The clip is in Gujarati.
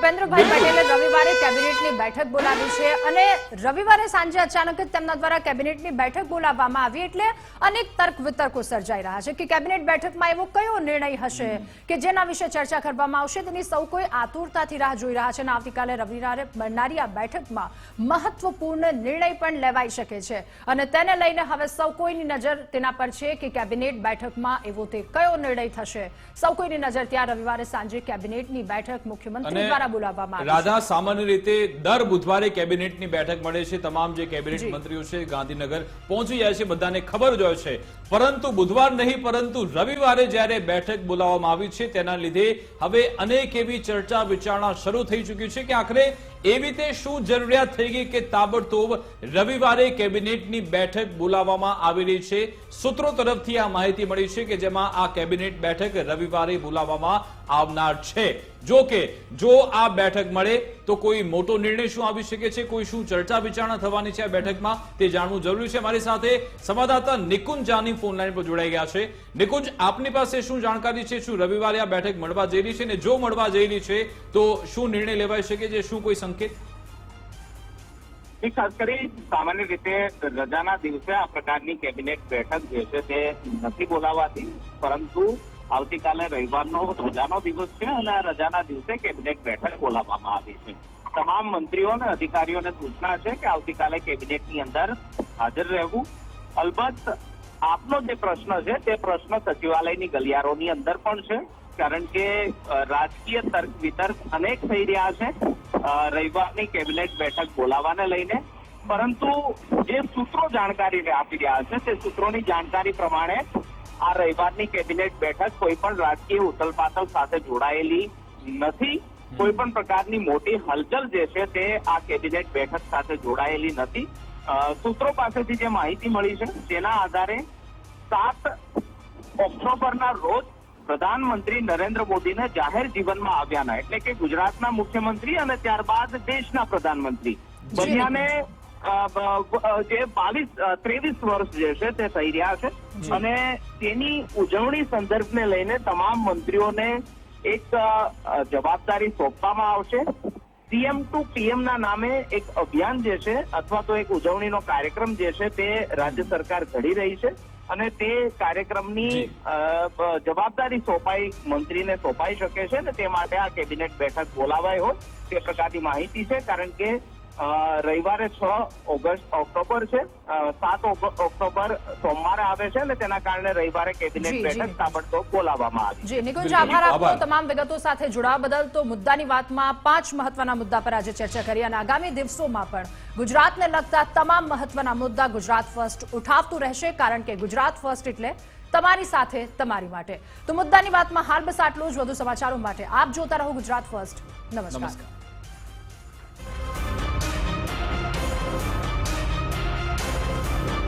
ભૂપેન્દ્રભાઈ પટેલે રવિવારે કેબિનેટની બેઠક બોલાવી છે અને રવિવારે સાંજે અચાનક જ તેમના દ્વારા કેબિનેટની બેઠક બોલાવવામાં આવી એટલે અનેક તર્ક વિતર્કો સર્જાઈ રહ્યા છે કે કેબિનેટ બેઠકમાં એવો કયો નિર્ણય હશે કે જેના વિશે ચર્ચા કરવામાં આવશે? તેની સૌ કોઈ આતુરતાથી રાહ જોઈ રહ્યા છે અને આવતીકાલે રવિવારે મળનારી આ બેઠકમાં મહત્વપૂર્ણ નિર્ણય પણ લેવાઈ શકે છે. અને તેને લઈને હવે સૌ કોઈની નજર તેના પર છે કે કેબિનેટ બેઠકમાં એવો તે કયો નિર્ણય થશે? સૌ કોઈની નજર ત્યાં રવિવારે સાંજે કેબિનેટની બેઠક મુખ્યમંત્રી દ્વારા બોલાવવામાં રાધા સામાન્ય રીતે દર બુધવારે કેબિનેટની બેઠક મળે છે. તમામ જે કેબિનેટ મંત્રીઓ છે ગાંધીનગર પહોંચી જાય છે બધાને ખબર જ હોય છે. પરંતુ બુધવાર નહીં પરંતુ રવિવારે જ્યારે બેઠક બોલાવવામાં આવી છે તેના લીધે હવે અનેક એવી ચર્ચા વિચારણા શરૂ થઈ ચૂકી છે કે આખરે એવી રીતે શું જરૂરિયાત થઈ ગઈ કે તાબડતોબ રવિવારે કેબિનેટની બેઠક બોલાવવામાં આવી રહી છે? સૂત્રો તરફથી આ માહિતી મળી છે કે જેમાં આ કેબિનેટ બેઠક રવિવારે બોલાવવામાં આવનાર છે. જો કે, જો આ બેઠક મળે તો કોઈ મોટો નિર્ણય શું આવી શકે છે? કોઈ શું ચર્ચા વિચારણા થવાની છે આ બેઠકમાં? તે જાણવું જરૂરી છે. મારી સાથે સંવાદદાતા નિકુંજ જાની ફોન લાઈન પર જોડાઈ ગયા છે. નિકુંજ, આપની પાસે શું જાણકારી છે? શું રવિવારે આ બેઠક મળવા જઈ રહી છે ને જો મળવા જઈ રહી છે, તો શું નિર્ણય લેવાઈ શકે છે? શું કોઈ સંકેત? ખાસ કરી સામાન્ય રીતે રજાના દિવસે આ પ્રકારની કેબિનેટ બેઠક જે છે તે નથી બોલાવાતી, પરંતુ આવતીકાલે રવિવારનો રજાનો દિવસ છે અને આ રજાના દિવસે કેબિનેટ બેઠક બોલાવવામાં આવી છે. તમામ મંત્રીઓ અને અધિકારીઓને સૂચના છે કે આવતીકાલે કેબિનેટની અંદર હાજર રહેવું. અલબત્ત, આપનો જે પ્રશ્ન છે તે પ્રશ્ન સચિવાલયની ગલિયારોની અંદર પણ છે. કારણ કે રાજકીય તર્ક વિતર્ક અનેક થઈ રહ્યા છે રવિવારની કેબિનેટ બેઠક બોલાવાને લઈને. પરંતુ જે સૂત્રો જાણકારી આપી રહ્યા છે તે સૂત્રોની જાણકારી પ્રમાણે આ રવિવારની કેબિનેટ બેઠક કોઈ પણ રાજકીય ઉથલપાથલ સાથે જોડાયેલી નથી. કોઈ પણ પ્રકારની મોટી હલચલ જે છે તે આ કેબિનેટ બેઠક સાથે જોડાયેલી નથી. સૂત્રો પાસેથી જે માહિતી મળી છે તેના આધારે સાત ઓક્ટોબરના રોજ પ્રધાનમંત્રી નરેન્દ્ર મોદીને જાહેર જીવનમાં આવ્યાના એટલે કે ગુજરાતના મુખ્યમંત્રી અને ત્યારબાદ દેશના પ્રધાનમંત્રી બંનેને જે બાવીસ ત્રેવીસ વર્ષ જે છે તે થઈ રહ્યા છે. અને તેની ઉજવણી સંદર્ભને લઈને તમામ મંત્રીઓને એક જવાબદારી સોંપવામાં આવશે. સીએમ ટુ પીએમ ના નામે એક અભિયાન જે છે અથવા તો એક ઉજવણીનો કાર્યક્રમ જે છે તે રાજ્ય સરકાર ઘડી રહી છે. અને તે કાર્યક્રમની જવાબદારી સોંપાઈ મંત્રીને સોંપાઈ શકે છે ને તે માટે આ કેબિનેટ બેઠક બોલાવાઈ હોય તે પ્રકારની માહિતી છે. કારણ કે રવિવારે છ ઓગસ્ટ ઓક્ટોબર છે. સાત ઓક્ટોબર સોમવારે આવે છે અને તેના કારણે રવિવારે કેબિનેટ. બેઠક તાબડતોબ બોલાવવામાં આવી જી નિકુંજ આભાર આપનો તમામ વિગતો સાથે જોડાવા બદલ તો મુદ્દાની વાતમાં પાંચ મહત્વના મુદ્દા પર આજે ચર્ચા કરી અને આગામી દિવસોમાં પણ ગુજરાતને લગતા તમામ મહત્વના મુદ્દા ગુજરાત ફર્સ્ટ ઉઠાવતું રહેશે કારણ કે ગુજરાત ફર્સ્ટ એટલે તમારી સાથે તમારી માટે. તો મુદ્દાની વાતમાં હાલ બસ આટલું જ. વધુ સમાચારો માટે આપ જોતા રહો ગુજરાત ફર્સ્ટ. નમસ્કાર.